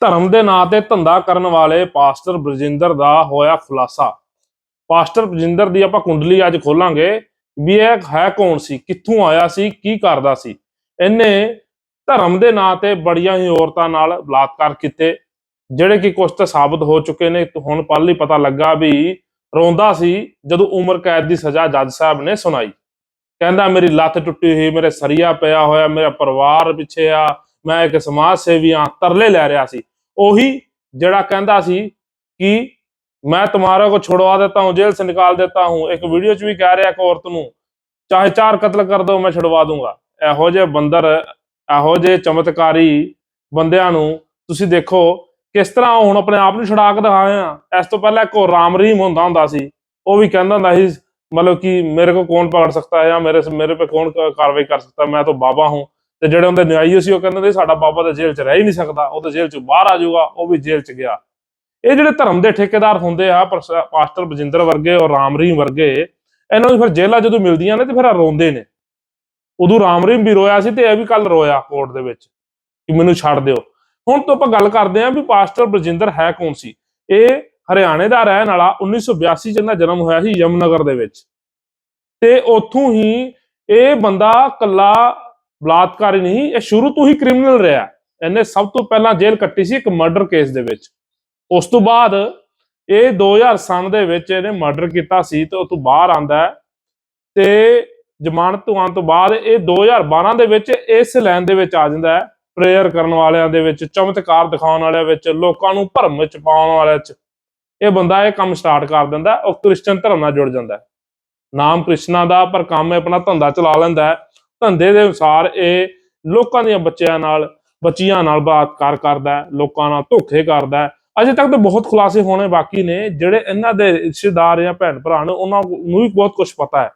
ਧਰਮ ਦੇ ਨਾਂ ਤੇ ਧੰਦਾ ਕਰਨ ਵਾਲੇ ਪਾਸਟਰ ਬਰਜਿੰਦਰ ਦਾ ਹੋਇਆ ਖੁਲਾਸਾ। ਪਾਸਟਰ ਬਰਜਿੰਦਰ ਦੀ ਆਪਾਂ ਕੁੰਡਲੀ ਅੱਜ ਖੋਲਾਂਗੇ ਵੀ ਇਹ ਹੈ ਕੌਣ ਸੀ, ਕਿੱਥੋਂ ਆਇਆ ਸੀ, ਕੀ ਕਰਦਾ ਸੀ। ਇਹਨੇ ਧਰਮ ਦੇ ਨਾਂ ਤੇ ਬੜੀਆਂ ਹੀ ਔਰਤਾਂ ਨਾਲ ਬਲਾਤਕਾਰ ਕੀਤੇ, ਜਿਹੜੇ ਕਿ ਕੁਝ ਤਾਂ ਸਾਬਤ ਹੋ ਚੁੱਕੇ ਨੇ। ਹੁਣ ਪੱਲ ਹੀ ਪਤਾ ਲੱਗਾ ਵੀ ਰੋਂਦਾ ਸੀ ਜਦੋਂ ਉਮਰ ਕੈਦ ਦੀ ਸਜ਼ਾ ਜੱਜ ਸਾਹਿਬ ਨੇ ਸੁਣਾਈ। ਕਹਿੰਦਾ, ਮੇਰੀ ਲੱਤ ਟੁੱਟੀ ਹੋਈ, ਮੇਰੇ ਸਰੀਆ ਪਿਆ ਹੋਇਆ, ਮੇਰਾ ਪਰਿਵਾਰ ਪਿੱਛੇ ਆ ਮੈਂ ਇੱਕ ਸਮਾਜ ਸੇਵੀ ਆ, ਤਰਲੇ ਲੈ ਰਿਹਾ ਸੀ। ਉਹੀ ਜਿਹੜਾ ਕਹਿੰਦਾ ਸੀ ਕਿ ਮੈਂ ਤੁਹਾਰਾ ਕੋ ਛੁਡਵਾ ਦੇਤਾ ਹੂੰ, ਜੇਲ੍ਹ ਸੇ ਨਿਕਾਲ ਦੇਤਾ ਹੂੰ। ਇੱਕ ਵੀਡੀਓ 'ਚ ਵੀ ਕਹਿ ਰਿਹਾ ਇੱਕ ਔਰਤ ਨੂੰ, ਚਾਹੇ ਚਾਰ ਕਤਲ ਕਰ ਦੋ, ਮੈਂ ਛੁਡਵਾ ਦੂੰਗਾ। ਇਹੋ ਜਿਹੇ ਬੰਦਰ, ਇਹੋ ਜਿਹੇ ਚਮਤਕਾਰੀ ਬੰਦਿਆਂ ਨੂੰ ਤੁਸੀਂ ਦੇਖੋ ਕਿਸ ਤਰ੍ਹਾਂ ਉਹ ਹੁਣ ਆਪਣੇ ਆਪ ਨੂੰ ਛੁਡਾ ਕੇ ਦਿਖਾਏ ਆ। ਇਸ ਤੋਂ ਪਹਿਲਾਂ ਕੋ ਰਾਮ ਰਹੀਮ ਹੁੰਦਾ ਹੁੰਦਾ ਸੀ, ਉਹ ਵੀ ਕਹਿੰਦਾ ਹੁੰਦਾ ਸੀ, ਮਤਲਬ ਕਿ ਮੇਰੇ ਕੋ ਕੌਣ ਪਕੜ ਸਕਦਾ ਹੈ ਜਾਂ ਮੇਰੇ ਮੇਰੇ ਪੇ ਕੌਣ ਕਾਰਵਾਈ ਕਰ ਸਕਦਾ ਮੈਂ ਤਾਂ ਬਾਬਾ ਹੂੰ। ਤੇ ਜਿਹੜੇ ਉਹਦੇ ਨਿਆਈ ਸੀ ਉਹ ਕਹਿੰਦੇ ਨੇ, ਸਾਡਾ ਬਾਬਾ ਤਾਂ ਜੇਲ੍ਹ 'ਚ ਰਹਿ ਹੀ ਨਹੀਂ ਸਕਦਾ, ਉਹ ਤਾਂ ਜੇਲ੍ਹ 'ਚੋਂ ਬਾਹਰ ਆ ਜਾਊਗਾ, ਉਹ ਵੀ ਜੇਲ੍ਹ 'ਚ ਗਿਆ। ਇਹ ਜਿਹੜੇ ਧਰਮ ਦੇ ਠੇਕੇਦਾਰ ਹੁੰਦੇ ਆ ਪਾਸਟਰ ਬਜਿੰਦਰ ਵਰਗੇ ਔਰ ਰਾਮ ਰਹੀਮ ਵਰਗੇ, ਇਹਨਾਂ ਨੂੰ ਫਿਰ ਜੇਲ੍ਹਾਂ ਜਦੋਂ ਮਿਲਦੀਆਂ ਨੇ ਤੇ ਫਿਰ ਰੋਂਦੇ ਨੇ। ਉਦੋਂ ਰਾਮ ਰਹੀਮ ਵੀ ਰੋਇਆ ਸੀ ਤੇ ਇਹ ਵੀ ਕੱਲ ਰੋਇਆ ਕੋਰਟ ਦੇ ਵਿੱਚ, ਕਿ ਮੈਨੂੰ ਛੱਡ ਦਿਓ। ਹੁਣ ਤੋਂ ਆਪਾਂ ਗੱਲ ਕਰਦੇ ਆਂ ਵੀ ਪਾਸਟਰ ਬਜਿੰਦਰ ਹੈ ਕੌਣ ਸੀ? ਇਹ ਹਰਿਆਣੇ ਦਾ ਰਹਿਣ ਵਾਲਾ 1982 ਚ ਇਹਦਾ ਜਨਮ ਹੋਇਆ ਸੀ ਯਮਨਗਰ ਦੇ ਵਿੱਚ। ਤੇ ਉੱਥੋਂ ਹੀ ਇਹ ਬੰਦਾ ਕੱਲਾ ਬਲਾਤਕਾਰੀ ਨਹੀਂ, ਇਹ ਸ਼ੁਰੂ ਤੋਂ ਹੀ ਕ੍ਰਿਮੀਨਲ ਰਿਹਾ। ਇਹਨੇ ਸਭ ਤੋਂ ਪਹਿਲਾਂ ਜੇਲ੍ਹ ਕੱਟੀ ਸੀ ਇੱਕ ਮਰਡਰ ਕੇਸ ਦੇ ਵਿੱਚ। ਉਸ ਤੋਂ ਬਾਅਦ ਇਹ 2007 ਦੇ ਵਿੱਚ ਇਹਨੇ ਮਰਡਰ ਕੀਤਾ ਸੀ ਤੇ ਉਹ ਤੋਂ ਬਾਹਰ ਆਂਦਾ ਹੈ। ਤੇ ਜ਼ਮਾਨਤ ਤੋਂ ਆਉਣ ਤੋਂ ਬਾਅਦ ਇਹ 2012 ਦੇ ਵਿੱਚ ਇਸ ਲਾਈਨ ਦੇ ਵਿੱਚ ਆ ਜਾਂਦਾ ਹੈ। ਪ੍ਰੇਅਰ ਕਰਨ ਵਾਲਿਆਂ ਦੇ ਵਿੱਚ, ਚਮਤਕਾਰ ਦਿਖਾਉਣ ਵਾਲਿਆਂ ਵਿੱਚ, ਲੋਕਾਂ ਨੂੰ ਭਰਮ ਵਿੱਚ ਪਾਉਣ ਵਾਲਿਆਂ ਚ ਇਹ ਬੰਦਾ ਇਹ ਕੰਮ ਸਟਾਰਟ ਕਰ ਦਿੰਦਾ ਉਹ ਕ੍ਰਿਸਚਨ ਧਰਮ ਨਾਲ ਜੁੜ ਜਾਂਦਾ ਨਾਮ ਕ੍ਰਿਸ਼ਨਾ ਦਾ, ਪਰ ਕੰਮ ਆਪਣਾ ਧੰਦਾ ਚਲਾ ਲੈਂਦਾ ਹੈ। ਧੰਦੇ ਦੇ ਅਨੁਸਾਰ ਇਹ ਲੋਕਾਂ ਦੀਆਂ ਬੱਚਿਆਂ ਨਾਲ ਬੱਚੀਆਂ ਨਾਲ ਬਲਾਤਕਾਰ ਕਰਦਾ ਹੈ, ਲੋਕਾਂ ਨਾਲ ਧੋਖੇ ਕਰਦਾ ਹੈ। ਅਜੇ ਤੱਕ ਤਾਂ ਬਹੁਤ ਖੁਲਾਸੇ ਹੋਣੇ ਬਾਕੀ ਨੇ ਜਿਹੜੇ ਇਹਨਾਂ ਦੇ ਰਿਸ਼ਤੇਦਾਰ ਜਾਂ ਭੈਣ ਭਰਾ ਨੇ ਉਹਨਾਂ ਨੂੰ ਵੀ ਬਹੁਤ ਕੁਝ ਪਤਾ ਹੈ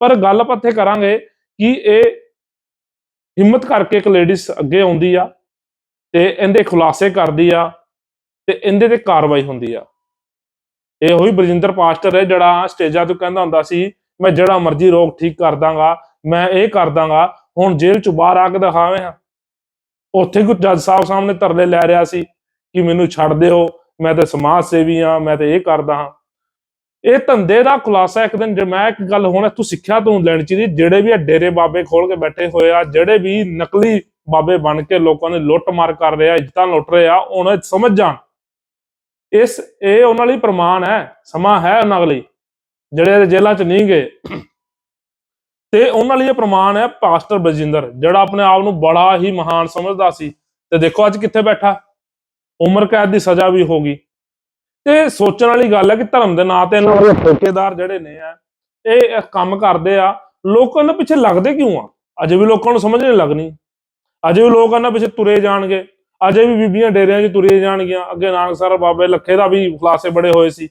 ਪਰ ਗੱਲ ਆਪਾਂ ਇੱਥੇ ਕਰਾਂਗੇ ਕਿ ਇਹ ਹਿੰਮਤ ਕਰਕੇ ਇੱਕ ਲੇਡੀਜ਼ ਅੱਗੇ ਆਉਂਦੀ ਆ ਤੇ ਇਹਦੇ ਖੁਲਾਸੇ ਕਰਦੀ ਆ ਤੇ ਇਹਦੇ ਤੇ ਕਾਰਵਾਈ ਹੁੰਦੀ ਆ ਇਹ ਹੋਈ ਬਰਜਿੰਦਰ ਪਾਸਟਰ ਹੈ ਜਿਹੜਾ ਸਟੇਜਾਂ ਤੋਂ ਕਹਿੰਦਾ ਹੁੰਦਾ ਸੀ ਮੈਂ ਜਿਹੜਾ ਮਰਜ਼ੀ ਰੋਗ ਠੀਕ ਕਰ ਦਾਂਗਾ ਮੈਂ ਇਹ ਕਰ ਦਾਂਗਾ, ਹੁਣ ਜੇਲ੍ਹ ਚੋਂ ਬਾਹਰ ਆ ਕੇ ਦਿਖਾਵੇਂ ਹਾਂ। ਉੱਥੇ ਕੋਈ ਜੱਜ ਸਾਹਿਬ ਸਾਹਮਣੇ ਤਰਲੇ ਲੈ ਰਿਹਾ ਸੀ ਕਿ ਮੈਨੂੰ ਛੱਡ ਦਿਓ, ਮੈਂ ਤਾਂ ਸਮਾਜ ਸੇਵੀ ਆ ਮੈਂ ਤੇ ਇਹ ਕਰਦਾ ਹਾਂ। ਇਹ ਧੰਦੇ ਦਾ ਖੁਲਾਸਾ ਇੱਕ ਦਿਨ ਜੇ ਮੈਂ ਇੱਕ ਗੱਲ ਹੁਣ ਤੂੰ ਸਿੱਖਿਆ ਤੋਂ ਲੈਣੀ ਚਾਹੀਦੀ, ਜਿਹੜੇ ਵੀ ਇਹ ਡੇਰੇ ਬਾਬੇ ਖੋਲ ਕੇ ਬੈਠੇ ਹੋਏ ਆ, ਜਿਹੜੇ ਵੀ ਨਕਲੀ ਬਾਬੇ ਬਣ ਕੇ ਲੋਕਾਂ ਨੇ ਲੁੱਟ ਮਾਰ ਕਰ ਰਹੇ ਆ, ਇੱਜ਼ਤਾਂ ਲੁੱਟ ਰਹੇ ਆ ਉਹਨਾਂ ਸਮਝ ਜਾਣ। ਇਸ, ਇਹ ਉਹਨਾਂ ਲਈ ਪ੍ਰਮਾਣ ਹੈ, ਸਮਾਂ ਹੈ ਉਹਨਾਂ ਲਈ। ਜਿਹੜੇ ਜੇਲ੍ਹਾਂ 'ਚ ਨਹੀਂ ਗਏ ਤੇ ਉਹਨਾਂ ਲਈ ਇਹ ਪ੍ਰਮਾਣ ਹੈ ਪਾਸਟਰ ਬਜਿੰਦਰ ਜਿਹੜਾ ਆਪਣੇ ਆਪ ਨੂੰ ਬੜਾ ਹੀ ਮਹਾਨ ਸਮਝਦਾ ਸੀ। ਤੇ ਦੇਖੋ ਅੱਜ ਕਿੱਥੇ ਬੈਠਾ? ਉਮਰ ਕੈਦ ਦੀ ਸਜ਼ਾ ਵੀ ਹੋ ਗਈ। ਤੇ ਸੋਚਣ ਵਾਲੀ ਗੱਲ ਹੈ ਕਿ ਧਰਮ ਦੇ ਨਾਂ ਤੇ ਇਹਨਾਂ ਦੇ ਠੇਕੇਦਾਰ ਜਿਹੜੇ ਨੇ ਆ, ਇਹ ਕੰਮ ਕਰਦੇ ਆ। ਲੋਕਾਂ ਦੇ ਪਿੱਛੇ ਲੱਗਦੇ ਕਿਉਂ ਆ? ਅਜੇ ਵੀ ਲੋਕਾਂ ਨੂੰ ਸਮਝ ਨਹੀਂ ਲੱਗਣੀ। ਅਜੇ ਵੀ ਲੋਕ ਇਹਨਾਂ ਪਿੱਛੇ ਤੁਰੇ ਜਾਣਗੇ। ਅਜੇ ਵੀ ਬੀਬੀਆਂ ਡੇਰਿਆਂ 'ਚ ਤੁਰੀਆਂ ਜਾਣਗੀਆਂ। ਅੱਗੇ ਨਾਨਕ ਨਾਨਕਸਰ ਬਾਬੇ ਲੱਖੇ ਦਾ ਵੀ ਖੁਲਾਸੇ ਬੜੇ ਹੋਏ ਸੀ।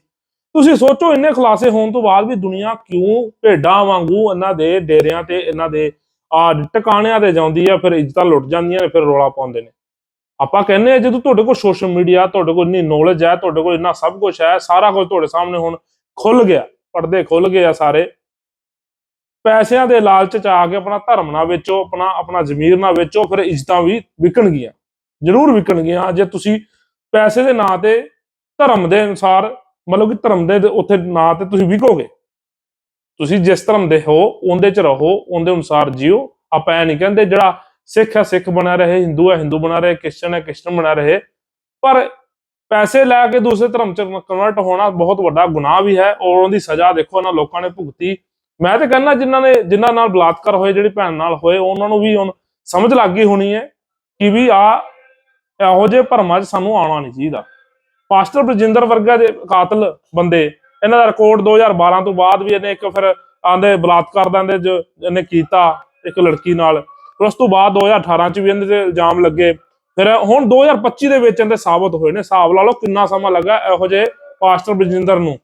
ਤੁਸੀਂ ਸੋਚੋ ਇੰਨੇ ਖੁਲਾਸੇ ਹੋਣ ਤੋਂ ਬਾਅਦ ਵੀ ਦੁਨੀਆ ਕਿਉਂ ਭੇਡਾਂ ਵਾਂਗੂ ਇਹਨਾਂ ਦੇ ਡੇਰਿਆਂ ਤੇ ਇਹਨਾਂ ਦੇ, ਆ ਟਿਕਾਣਿਆਂ ਤੇ ਜਾਂਦੀ ਆ, ਫਿਰ ਇੱਜ਼ਤਾਂ ਲੁੱਟ ਜਾਂਦੀਆਂ ਨੇ, ਫਿਰ ਰੋਲਾ ਪਾਉਂਦੇ ਨੇ। ਆਪਾਂ ਕਹਿੰਦੇ ਆ ਜਦੋਂ ਤੁਹਾਡੇ ਕੋਲ ਸੋਸ਼ਲ ਮੀਡੀਆ ਤੁਹਾਡੇ ਕੋਲ ਇੰਨੀ ਨੌਲੇਜ ਹੈ, ਤੁਹਾਡੇ ਕੋਲ ਇੰਨਾ ਸਭ ਕੁਝ ਹੈ, ਸਾਰਾ ਕੁਝ ਤੁਹਾਡੇ ਸਾਹਮਣੇ ਹੁਣ ਖੁੱਲ ਗਿਆ, ਪਰਦੇ ਖੁੱਲ ਗਏ ਆ ਸਾਰੇ। ਪੈਸਿਆਂ ਦੇ ਲਾਲਚ ਚ ਆ ਕੇ ਆਪਣਾ ਧਰਮ ਨਾ ਵੇਚੋ, ਆਪਣਾ ਆਪਣਾ ਜ਼ਮੀਰ ਨਾ ਵੇਚੋ, ਫਿਰ ਇੱਜ਼ਤਾਂ ਵੀ ਵਿਕਣਗੀਆਂ ਜ਼ਰੂਰ ਵਿਕਣਗੀਆਂ ਜੇ ਤੁਸੀਂ ਪੈਸੇ ਦੇ ਨਾਂ ਤੇ ਧਰਮ ਦੇ ਅਨੁਸਾਰ ਮਤਲਬ ਕਿ ਧਰਮ ਦੇ ਉੱਥੇ ਨਾਂ ਤੇ ਤੁਸੀਂ ਵਿਕੋਗੇ। ਤੁਸੀਂ ਜਿਸ ਧਰਮ ਦੇ ਹੋ, ਉਹਦੇ ਚ ਰਹੋ, ਉਹਦੇ ਅਨੁਸਾਰ ਜਿਓ। ਆਪਾਂ ਇਹ ਨਹੀਂ ਕਹਿੰਦੇ ਜਿਹੜਾ ਸਿੱਖ ਹੈ, ਸਿੱਖ ਬਣਾ ਰਹੇ, ਹਿੰਦੂ ਹੈ, ਹਿੰਦੂ ਬਣਾ ਰਹੇ, ਕ੍ਰਿਸਚਨ ਹੈ, ਕ੍ਰਿਸਚਨ ਬਣਾ ਰਹੇ। ਪਰ ਪੈਸੇ ਲੈ ਕੇ ਦੂਸਰੇ ਧਰਮ ਚ ਕਨਵਰਟ ਹੋਣਾ ਬਹੁਤ ਵੱਡਾ ਗੁਨਾਹ ਵੀ ਹੈ ਔਰ ਉਹਦੀ ਸਜ਼ਾ ਦੇਖੋ ਇਹਨਾਂ ਲੋਕਾਂ ਨੇ ਭੁਗਤੀ। ਮੈਂ ਤਾਂ ਕਹਿੰਦਾ ਜਿਨ੍ਹਾਂ ਨੇ, ਜਿਨ੍ਹਾਂ ਨਾਲ ਬਲਾਤਕਾਰ ਹੋਏ, ਜਿਹੜੀ ਭੈਣ ਨਾਲ ਹੋਏ, ਉਹਨਾਂ ਨੂੰ ਵੀ ਹੁਣ ਸਮਝ ਲੱਗ ਗਈ ਹੋਣੀ ਹੈ ਕਿ ਵੀ ਆ ਇਹੋ ਜਿਹੇ ਭਰਮਾਂ 'ਚ ਸਾਨੂੰ ਆਉਣਾ ਨਹੀਂ ਚਾਹੀਦਾ। ਪਾਸਟਰ ਬਰਜਿੰਦਰ ਵਰਗਾ ਦੇ ਕਾਤਲ ਬੰਦੇ, ਇਹਨਾਂ ਦਾ ਰਿਕਾਰਡ 2012 ਤੋਂ ਬਾਅਦ ਵੀ ਇਹਨੇ ਇੱਕ ਫਿਰ ਆਂਦੇ ਬਲਾਤਕਾਰ ਦਾ ਇਹਦੇ 'ਚ ਇਹਨੇ ਕੀਤਾ ਇੱਕ ਲੜਕੀ ਨਾਲ। ਉਸ ਤੋਂ ਬਾਅਦ 2018 ਚ ਵੀ ਇਹਦੇ ਤੇ ਇਲਜ਼ਾਮ ਲੱਗੇ। ਫਿਰ ਹੁਣ 2025 ਦੇ ਵਿੱਚ ਇਹਦੇ ਸਾਬਤ ਹੋਏ ਨੇ। ਹਿਸਾਬ ਲਾ ਲਓ ਕਿੰਨਾ ਸਮਾਂ ਲੱਗਾ ਇਹੋ ਜਿਹੇ ਪਾਸਟਰ ਬਜਿੰਦਰ ਨੂੰ।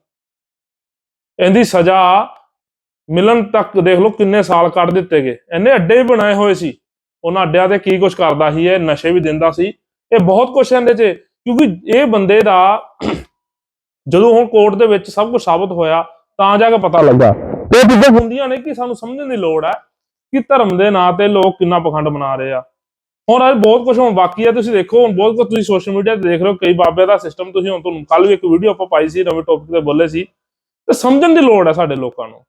ਇਹਦੀ ਸਜ਼ਾ ਮਿਲਣ ਤੱਕ ਦੇਖ ਲਓ ਕਿੰਨੇ ਸਾਲ ਕੱਢ ਦਿੱਤੇ ਗਏ। ਇਹਨੇ ਅੱਡੇ ਵੀ ਬਣਾਏ ਹੋਏ ਸੀ। ਉਹਨਾਂ ਅੱਡਿਆਂ ਤੇ ਕੀ ਕੁਝ ਕਰਦਾ ਸੀ, ਇਹ ਨਸ਼ੇ ਵੀ ਦਿੰਦਾ ਸੀ। ਇਹ ਬਹੁਤ ਕੁਝ ਇਹਦੇ 'ਚ। ਕਿਉਂਕਿ ਇਹ ਬੰਦੇ ਦਾ ਜਦੋਂ ਹੁਣ ਕੋਰਟ ਦੇ ਵਿੱਚ ਸਭ ਕੁਝ ਸਾਬਤ ਹੋਇਆ, ਤਾਂ ਜਾ ਕੇ ਪਤਾ ਲੱਗਾ। ਇਹ ਚੀਜ਼ਾਂ ਹੁੰਦੀਆਂ ਨੇ ਕਿ ਸਾਨੂੰ ਸਮਝਣ ਦੀ ਲੋੜ ਹੈ ਕਿ ਧਰਮ ਦੇ ਨਾਂ ਤੇ ਲੋਕ ਕਿੰਨਾ ਪਖੰਡ ਬਣਾ ਰਹੇ ਆ। ਹੁਣ ਅੱਜ ਬਹੁਤ ਕੁਝ ਹੁਣ ਬਾਕੀ ਹੈ ਤੁਸੀਂ ਦੇਖੋ, ਹੁਣ ਬਹੁਤ ਕੁਝ ਤੁਸੀਂ ਸੋਸ਼ਲ ਮੀਡੀਆ ਤੇ ਦੇਖ ਰਹੇ ਹੋ, ਕਈ ਬਾਬੇ ਦਾ ਸਿਸਟਮ ਤੁਸੀਂ ਹੁਣ ਤੁਹਾਨੂੰ ਕੱਲ ਵੀ ਇੱਕ ਵੀਡੀਓ ਆਪਾਂ ਪਾਈ ਸੀ, ਨਵੇਂ ਟੌਪਿਕ ਤੇ ਬੋਲੇ ਸੀ। ਤੇ ਸਮਝਣ ਦੀ ਲੋੜ ਹੈ ਸਾਡੇ ਲੋਕਾਂ ਨੂੰ।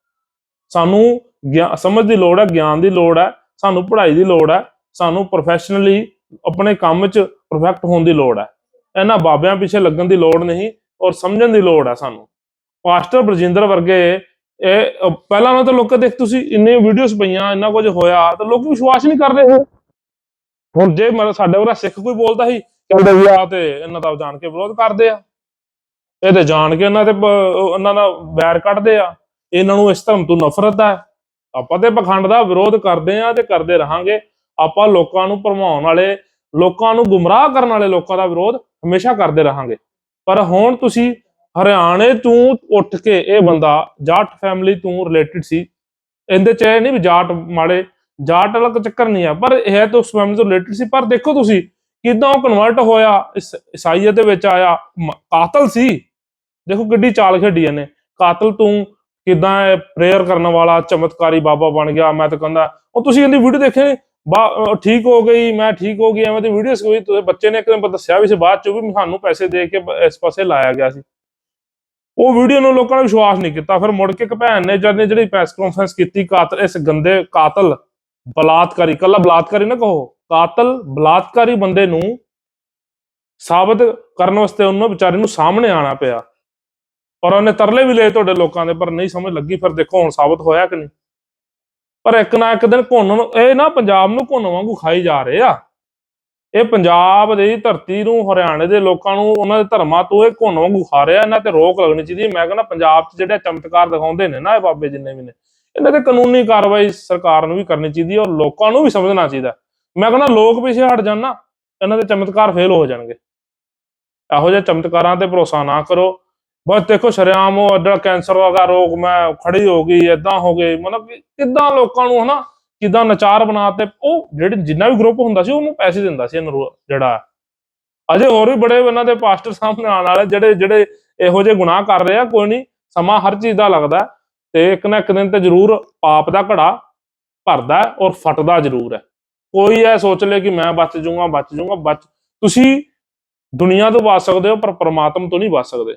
ਸਾਨੂੰ ਗਿਆ- ਸਮਝ ਦੀ ਲੋੜ ਹੈ, ਗਿਆਨ ਦੀ ਲੋੜ ਹੈ, ਸਾਨੂੰ ਪੜ੍ਹਾਈ ਦੀ ਲੋੜ ਹੈ, ਸਾਨੂੰ ਪ੍ਰੋਫੈਸ਼ਨਲੀ ਆਪਣੇ ਕੰਮ 'ਚ ਪਰਫੈਕਟ ਹੋਣ ਦੀ ਲੋੜ ਹੈ। ਇਹਨਾਂ ਬਾਬਿਆਂ ਪਿੱਛੇ ਲੱਗਣ ਦੀ ਲੋੜ ਨਹੀਂ ਔਰ ਸਮਝਣ ਦੀ ਲੋੜ ਹੈ ਸਾਨੂੰ। ਪਾਸਟਰ ਬਰਜਿੰਦਰ ਵਰਗੇ, ਇਹ ਪਹਿਲਾਂ ਨਾਲ ਤਾਂ ਲੋਕਾਂ ਦੇਖ ਤੁਸੀਂ ਇੰਨੇ ਵੀਡੀਓਜ਼ ਪਈਆਂ, ਇੰਨਾ ਕੁਝ ਹੋਇਆ, ਤਾਂ ਲੋਕ ਵਿਸ਼ਵਾਸ ਨਹੀਂ ਕਰ ਰਹੇ ਹੁਣ ਜੇ ਮਤਲਬ ਸਾਡੇ ਵਰਗਾ ਸਿੱਖ ਕੋਈ ਬੋਲਦਾ ਸੀ ਕਹਿੰਦੇ ਵੀ ਆ ਤੇ ਇਹਨਾਂ ਦਾ ਜਾਣ ਕੇ ਵਿਰੋਧ ਕਰਦੇ ਆ। ਇਹ ਤੇ ਜਾਣ ਕੇ ਇਹਨਾਂ ਤੇ ਇਹਨਾਂ ਦਾ ਵੈਰ ਕੱਢਦੇ ਆ। ਇਹਨਾਂ ਨੂੰ ਇਸ ਧਰਮ ਤੋਂ ਨਫ਼ਰਤ ਹੈ ਆਪਾਂ ਤੇ ਪਖੰਡ ਦਾ ਵਿਰੋਧ ਕਰਦੇ ਆ ਤੇ ਕਰਦੇ ਰਹਾਂਗੇ। ਆਪਾਂ ਲੋਕਾਂ ਨੂੰ ਭਰਮਾਉਣ ਵਾਲੇ ਲੋਕਾਂ ਨੂੰ ਗੁੰਮਰਾਹ ਕਰਨ ਵਾਲੇ ਲੋਕਾਂ ਦਾ ਵਿਰੋਧ ਹਮੇਸ਼ਾ ਕਰਦੇ ਰਹਾਂਗੇ। ਪਰ ਹੁਣ ਤੁਸੀਂ ਹਰਿਆਣੇ ਤੋਂ ਉੱਠ ਕੇ ਇਹ ਬੰਦਾ, ਜਾਟ ਫੈਮਿਲੀ ਤੋਂ ਰਿਲੇਟਡ ਸੀ। ਇਹਦੇ ਚ ਇਹ ਨਹੀਂ ਵੀ ਜਾਟ ਮਾੜੇ, ਜਾਟ ਵਾਲਾ ਕੋਈ ਚੱਕਰ ਨਹੀਂ ਆ, ਪਰ ਇਹ ਹੈ ਤਾਂ ਉਸ ਫੈਮਿਲੀ ਤੋਂ ਰਿਲੇਟਡ ਸੀ। ਪਰ ਦੇਖੋ ਤੁਸੀਂ ਕਿਦਾਂ ਉਹ ਕਨਵਰਟ ਹੋਇਆ, ਇਸ ਈਸਾਈਅਤ ਦੇ ਵਿੱਚ ਆਇਆ ਕਾਤਲ ਸੀ। ਦੇਖੋ ਕਿੱਡੀ ਚਾਲ ਖੇਡੀ ਇਹਨੇ। ਕਾਤਲ ਤੋਂ ਕਿਦਾਂ ਪ੍ਰੇਅਰ ਕਰਨ ਵਾਲਾ, ਚਮਤਕਾਰੀ ਬਾਬਾ ਬਣ ਗਿਆ, ਮੈਂ ਤਾਂ ਕਹਿੰਦਾ, ਉਹ ਤੁਸੀਂ ਇਹਦੀ ਵੀਡੀਓ ਦੇਖੇ ਬਾ- ਠੀਕ ਹੋ ਗਈ, ਮੈਂ ਠੀਕ ਹੋ ਗਈ, ਐਵੇਂ ਦੀ ਵੀਡੀਓਸ ਕੋਈ ਤੁਸੀਂ ਬੱਚੇ ਨੇ ਇੱਕ ਦਿਨ ਦੱਸਿਆ ਵੀ ਸੀ ਬਾਅਦ ਚ ਵੀ ਸਾਨੂੰ ਪੈਸੇ ਦੇ ਕੇ ਇਸ ਪਾਸੇ ਲਾਇਆ ਗਿਆ ਸੀ। ਉਹ ਵੀਡੀਓ ਨੂੰ ਲੋਕਾਂ ਨੇ ਵਿਸ਼ਵਾਸ ਨਹੀਂ ਕੀਤਾ। ਫਿਰ ਮੁੜ ਕੇ ਇੱਕ ਭੈਣ ਨੇ ਜਦ ਨੇ ਜਿਹੜੀ ਪ੍ਰੈਸ ਕਾਨਫਰੰਸ ਕੀਤੀ ਕਾਤਲ ਇਸ ਗੰਦੇ ਕਾਤਲ ਬਲਾਤਕਾਰੀ, ਕੱਲਾ ਬਲਾਤਕਾਰੀ ਨਾ ਕਹੋ, ਕਾਤਲ ਬਲਾਤਕਾਰੀ ਬੰਦੇ ਨੂੰ ਸਾਬਤ ਕਰਨ ਵਾਸਤੇ ਉਹਨੂੰ ਵਿਚਾਰੇ ਨੂੰ ਸਾਹਮਣੇ ਆਣਾ ਪਿਆ। ਪਰ ਉਹਨੇ ਤਰਲੇ ਵੀ ਲਏ ਤੁਹਾਡੇ ਲੋਕਾਂ ਦੇ, ਪਰ ਨਹੀਂ ਸਮਝ ਲੱਗੀ। ਫਿਰ ਦੇਖੋ ਹੁਣ ਸਾਬਤ ਹੋਇਆ ਕਿ ਨਹੀਂ। ਪਰ ਇੱਕ ਨਾ ਇੱਕ ਦਿਨ ਘੁੰਨ ਨੂੰ ਇਹ ਨਾ ਪੰਜਾਬ ਨੂੰ ਘੁੰਨ ਵਾਂਗੂ ਖਾਈ ਜਾ ਰਹੇ ਆ। ਇਹ ਪੰਜਾਬ ਦੀ ਧਰਤੀ ਨੂੰ, ਹਰਿਆਣੇ ਦੇ ਲੋਕਾਂ ਨੂੰ, ਉਹਨਾਂ ਦੇ ਧਰਮਾਂ ਤੋਂ ਇਹ ਘੁੰਨ ਵਾਂਗੂ ਖਾ ਰਿਹਾ। ਇਹਨਾਂ ਤੇ ਰੋਕ ਲੱਗਣੀ ਚਾਹੀਦੀ। ਮੈਂ ਕਹਿੰਦਾ ਪੰਜਾਬ 'ਚ ਜਿਹੜੇ ਚਮਤਕਾਰ ਦਿਖਾਉਂਦੇ ਨੇ ਨਾ ਇਹ ਬਾਬੇ ਜਿੰਨੇ ਵੀ ਨੇ, ਇਹਨਾਂ ਤੇ ਕਾਨੂੰਨੀ ਕਾਰਵਾਈ ਸਰਕਾਰ ਨੂੰ ਵੀ ਕਰਨੀ ਚਾਹੀਦੀ ਹੈ ਔਰ ਲੋਕਾਂ ਨੂੰ ਵੀ ਸਮਝਣਾ ਚਾਹੀਦਾ। ਮੈਂ ਕਹਿੰਦਾ ਲੋਕ ਪਿੱਛੇ ਹਟ ਜਾਣ ਨਾ, ਇਹਨਾਂ ਦੇ ਚਮਤਕਾਰ ਫੇਲ ਹੋ ਜਾਣਗੇ। ਇਹੋ ਜਿਹੇ ਚਮਤਕਾਰਾਂ ਤੇ ਭਰੋਸਾ ਨਾ ਕਰੋ। ਬਸ ਦੇਖੋ ਸ਼ਰੇਆਮ ਉਹ ਜਿਹੜਾ ਕੈਂਸਰ ਵਰਗਾ ਰੋਗ ਮੈਂ ਖੜੀ ਹੋ ਗਈ, ਏਦਾਂ ਹੋ ਗਈ ਮਤਲਬ ਕਿ ਕਿੱਦਾਂ ਲੋਕਾਂ ਨੂੰ ਹਨਾ ਕਿੱਦਾਂ ਨਚਾਰ ਬਣਾਤੇ, ਉਹ ਜਿਹੜੇ ਜਿੰਨਾ ਵੀ ਗਰੁੱਪ ਹੁੰਦਾ ਸੀ ਉਹਨੂੰ ਪੈਸੇ ਦਿੰਦਾ ਸੀ ਇਹਨੂੰ ਜਿਹੜਾ। ਅਜੇ ਹੋਰ ਵੀ ਬੜੇ ਇਹਨਾਂ ਦੇ ਪਾਸਟਰ ਸਾਹਮਣੇ ਆਉਣ ਵਾਲੇ, ਜਿਹੜੇ ਜਿਹੜੇ ਇਹੋ ਜਿਹੇ ਗੁਨਾਹ ਕਰ ਰਹੇ ਆ, ਕੋਈ ਨਹੀਂ ਸਮਾਂ ਹਰ ਚੀਜ਼ ਦਾ ਲੱਗਦਾ ਤੇ ਇੱਕ ਨਾ ਇੱਕ ਦਿਨ ਤੇ ਜ਼ਰੂਰ ਪਾਪ ਦਾ ਘੜਾ ਭਰਦਾ ਔਰ ਫਟਦਾ ਜ਼ਰੂਰ ਹੈ। ਕੋਈ ਇਹ ਸੋਚ ਲੇ ਕਿ ਮੈਂ ਬਚ ਜਾਊਂਗਾ ਬਚ ਜਾਊਂਗਾ ਬਚ, ਤੁਸੀਂ ਦੁਨੀਆ ਤੋਂ ਬਚ ਸਕਦੇ ਹੋ, ਪਰ ਪ੍ਰਮਾਤਮ ਤੋਂ ਨਹੀਂ ਬਚ ਸਕਦੇ।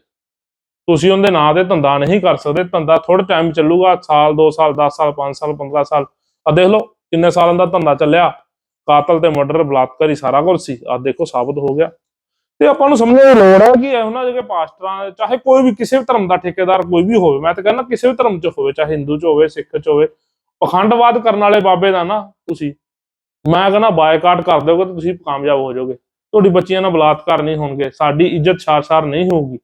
ਤੁਸੀਂ ਉਹਦੇ ਨਾਂ ਤੇ ਧੰਦਾ ਨਹੀਂ ਕਰ ਸਕਦੇ, ਧੰਦਾ ਥੋੜਾ ਟਾਈਮ ਚੱਲੂਗਾ, ਸਾਲ 2 ਸਾਲ 10 ਸਾਲ 5 ਸਾਲ 15 ਸਾਲ। ਆ ਦੇਖ ਲਓ ਕਿੰਨੇ ਸਾਲਾਂ ਦਾ ਧੰਦਾ ਚੱਲਿਆ। ਕਾਤਲ ਤੇ ਮਰਡਰ ਬਲਾਤਕਾਰੀ ਸਾਰਾ ਕੁਝ ਸੀ। ਆ ਦੇਖੋ ਸਾਬਤ ਹੋ ਗਿਆ। ਤੇ ਆਪਾਂ ਨੂੰ ਸਮਝਣ ਦੀ ਲੋੜ ਹੈ ਕਿ ਉਹਨਾਂ ਜਿਹੜੇ ਪਾਸਟਰਾਂ, ਚਾਹੇ ਕੋਈ ਵੀ ਕਿਸੇ ਵੀ ਧਰਮ ਦਾ ਠੇਕੇਦਾਰ ਕੋਈ ਵੀ ਹੋਵੇ, ਮੈਂ ਤਾਂ ਕਹਿੰਦਾ ਕਿਸੇ ਵੀ ਧਰਮ 'ਚ ਹੋਵੇ, ਚਾਹੇ ਹਿੰਦੂ 'ਚ ਹੋਵੇ, ਸਿੱਖ 'ਚ ਹੋਵੇ ਪਖੰਡਵਾਦ ਕਰਨ ਵਾਲੇ ਬਾਬੇ ਦਾ ਨਾ ਤੁਸੀਂ, ਮੈਂ ਕਹਿੰਦਾ ਬਾਇਕਾਟ ਕਰ ਦਿਓਗੇ ਤਾਂ ਤੁਸੀਂ ਕਾਮਯਾਬ ਹੋ ਜਾਓਗੇ। ਤੁਹਾਡੀ ਬੱਚੀਆਂ ਨਾਲ ਬਲਾਤਕਾਰ ਨਹੀਂ ਹੋਣਗੇ, ਸਾਡੀ ਇੱਜ਼ਤ ਛਾਰ-ਛਾਰ ਨਹੀਂ ਹੋਊਗੀ।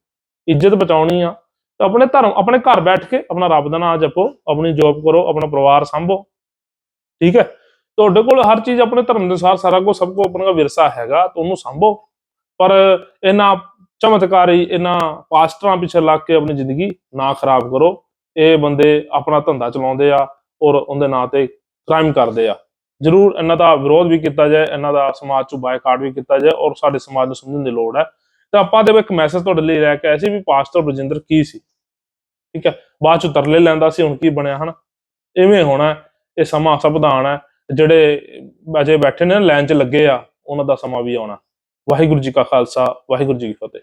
ਇੱਜ਼ਤ ਬਚਾਉਣੀ ਆ, ਤਾਂ ਆਪਣੇ ਧਰਮ, ਆਪਣੇ ਘਰ ਬੈਠ ਕੇ ਆਪਣਾ ਰੱਬ ਦਾ ਨਾਮ ਜਪੋ, ਆਪਣੀ ਜੋਬ ਕਰੋ, ਆਪਣਾ ਪਰਿਵਾਰ ਸੰਭੋ। ਠੀਕ ਹੈ? ਤੁਹਾਡੇ ਕੋਲ ਹਰ ਚੀਜ਼ ਆਪਣੇ ਧਰਮ ਦੇ ਅਨੁਸਾਰ ਸਾਰਾ ਕੁਝ ਸਭ ਕੋ ਆਪਣਾ ਵਿਰਸਾ ਹੈਗਾ, ਤਾਂ ਉਹਨੂੰ ਸੰਭੋ। ਪਰ ਇਹਨਾਂ ਚਮਤਕਾਰੀ ਇਹਨਾਂ ਪਾਸਟਰਾਂ ਪਿੱਛੇ ਲੱਗ ਕੇ ਆਪਣੀ ਜ਼ਿੰਦਗੀ ਨਾ ਖਰਾਬ ਕਰੋ। ਇਹ ਬੰਦੇ ਆਪਣਾ ਧੰਦਾ ਚਲਾਉਂਦੇ ਆ ਔਰ ਉਹਦੇ ਨਾਂ ਤੇ ਕ੍ਰਾਈਮ ਕਰਦੇ ਆ। ਜ਼ਰੂਰ ਇਹਨਾਂ ਦਾ ਵਿਰੋਧ ਵੀ ਕੀਤਾ ਜਾਏ, ਇਹਨਾਂ ਦਾ ਸਮਾਜ ਚੋਂ ਬਾਈਕਾਟ ਵੀ ਕੀਤਾ ਜਾਏ ਔਰ ਸਾਡੇ ਸਮਾਜ ਨੂੰ ਸਮਝਣ ਦੀ ਲੋੜ ਹੈ। ਤਾਂ ਆਪਾਂ ਦੇ ਇੱਕ ਮੈਸੇਜ ਤੁਹਾਡੇ ਲਈ ਲੈ ਕੇ ਆਏ ਸੀ ਵੀ ਪਾਸਟਰ ਬਰਜਿੰਦਰ ਕੀ ਸੀ। ਠੀਕ ਹੈ ਬਾਅਦ ਚ ਤਰਲੇ ਲੈਂਦਾ ਸੀ, ਹੁਣ ਕੀ ਬਣਿਆ, ਹਨ? ਇਵੇਂ ਹੋਣਾ ਇਹ ਸਮਾਂ ਸੰਵਿਧਾਨ ਹੈ। ਜਿਹੜੇ ਅਜੇ ਬੈਠੇ ਨੇ, ਲਾਈਨ 'ਚ ਲੱਗੇ ਆ, ਉਹਨਾਂ ਦਾ ਸਮਾਂ ਵੀ ਆਉਣਾ। ਵਾਹਿਗੁਰੂ ਜੀ ਕਾ ਖਾਲਸਾ, ਵਾਹਿਗੁਰੂ ਜੀ ਕੀ ਫਤਿਹ।